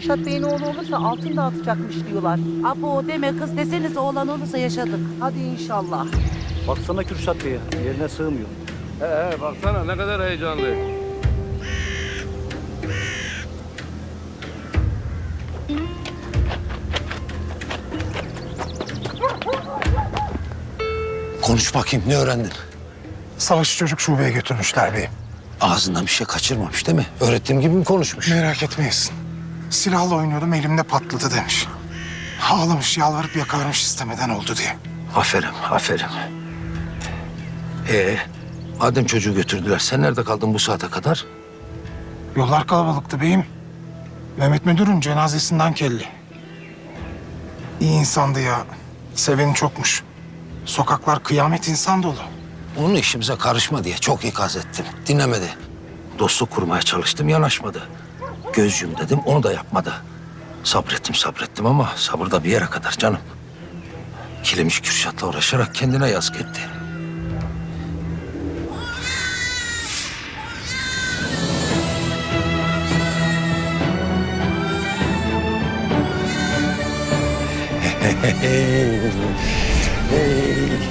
Kürşat Bey'in oğlu olursa altın dağıtacakmış diyorlar. Abo deme kız desenize oğlan olursa yaşadık. Hadi inşallah. Baksana Kürşat Bey'e yerine sığmıyor. He he baksana ne kadar heyecanlı. Konuş bakayım ne öğrendin? Savaşı çocuk şubeye götürmüşler beyim. Ağzından bir şey kaçırmamış değil mi? Öğrettiğim gibi mi konuşmuş? Merak etmeyesin. Silahla oynuyordum elimde patladı demiş. Ağlamış yalvarıp yakarmış istemeden oldu diye. Aferin, aferin. Ee, madem çocuğu götürdüler, sen nerede kaldın bu saate kadar? Yollar kalabalıktı beyim. Mehmet Müdür'ün cenazesinden kelli. İyi insandı ya. Seveni çokmuş. Sokaklar kıyamet insan dolu. Onun işimize karışma diye çok ikaz ettim. Dinlemedi. Dostluk kurmaya çalıştım, yanaşmadı. Göz yum dedim, onu da yapmadı. Sabrettim, sabrettim ama sabır da bir yere kadar canım. Kilemiş Kürşat'la uğraşarak kendine yazık etti.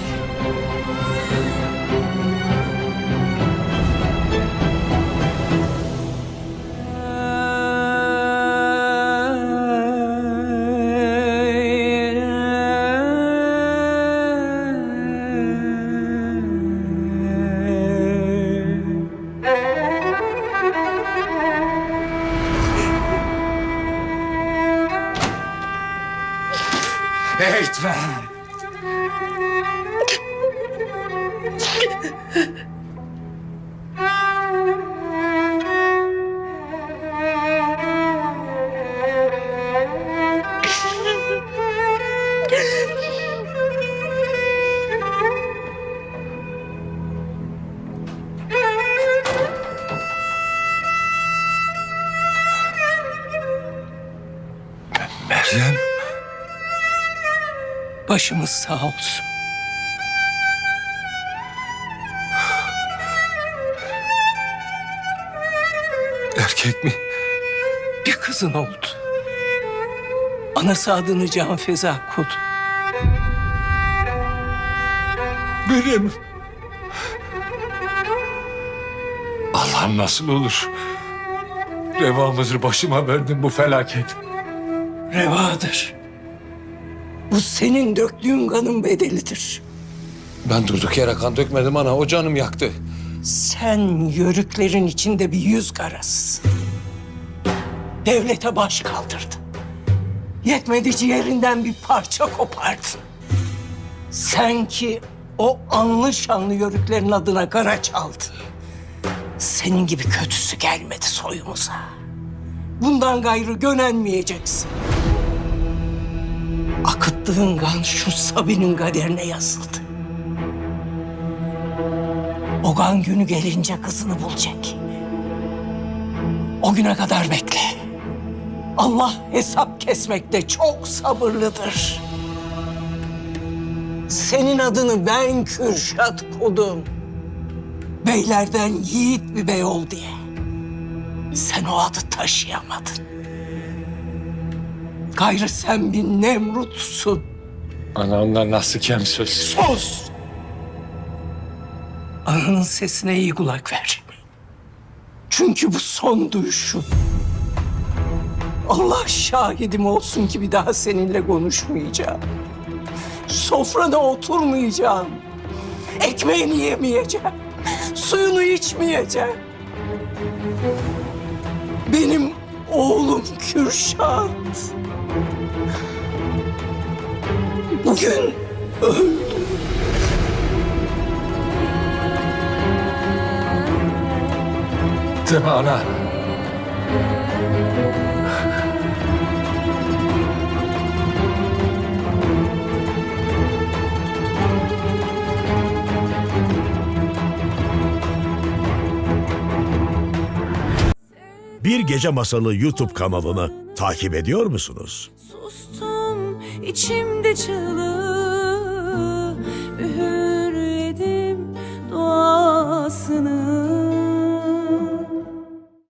Eğitmen. Başımız sağ olsun. Erkek mi? Bir kızın oldu. Anası adını Can Feza koydu. Benim. Allah'ım nasıl olur? Revamızı başıma verdin bu felaket. Revadır. Bu senin döktüğün kanın bedelidir. Ben durduk yere kan dökmedim ana. O canım yaktı. Sen yörüklerin içinde bir yüz karasısın. Devlete baş kaldırdın. Yetmedi ciğerinden bir parça kopardın. Sen ki o anlı şanlı yörüklerin adına kara çaldın. Senin gibi kötüsü gelmedi soyumuza. Bundan gayrı gönenmeyeceksin. Akıttığın kan şu Sabi'nin kaderine yazıldı. O kan günü gelince kızını bulacak. O güne kadar bekle. Allah hesap kesmekte çok sabırlıdır. Senin adını ben Kürşat kodum. Beylerden yiğit bir bey ol diye. Sen o adı taşıyamadın. Gayrı sen bir Nemrut'sun. Anamla nasıl kem söz? Sus! Ananın sesine iyi kulak ver. Çünkü bu son duyuşum. Allah şahidim olsun ki bir daha seninle konuşmayacağım. Sofrada oturmayacağım. Ekmeğini yemeyeceğim. Suyunu içmeyeceğim. Benim oğlum Kürşat. Bugün öldü. Değil mi ana? Bir Gece Masalı YouTube kanalını takip ediyor musunuz? İçimde Üğür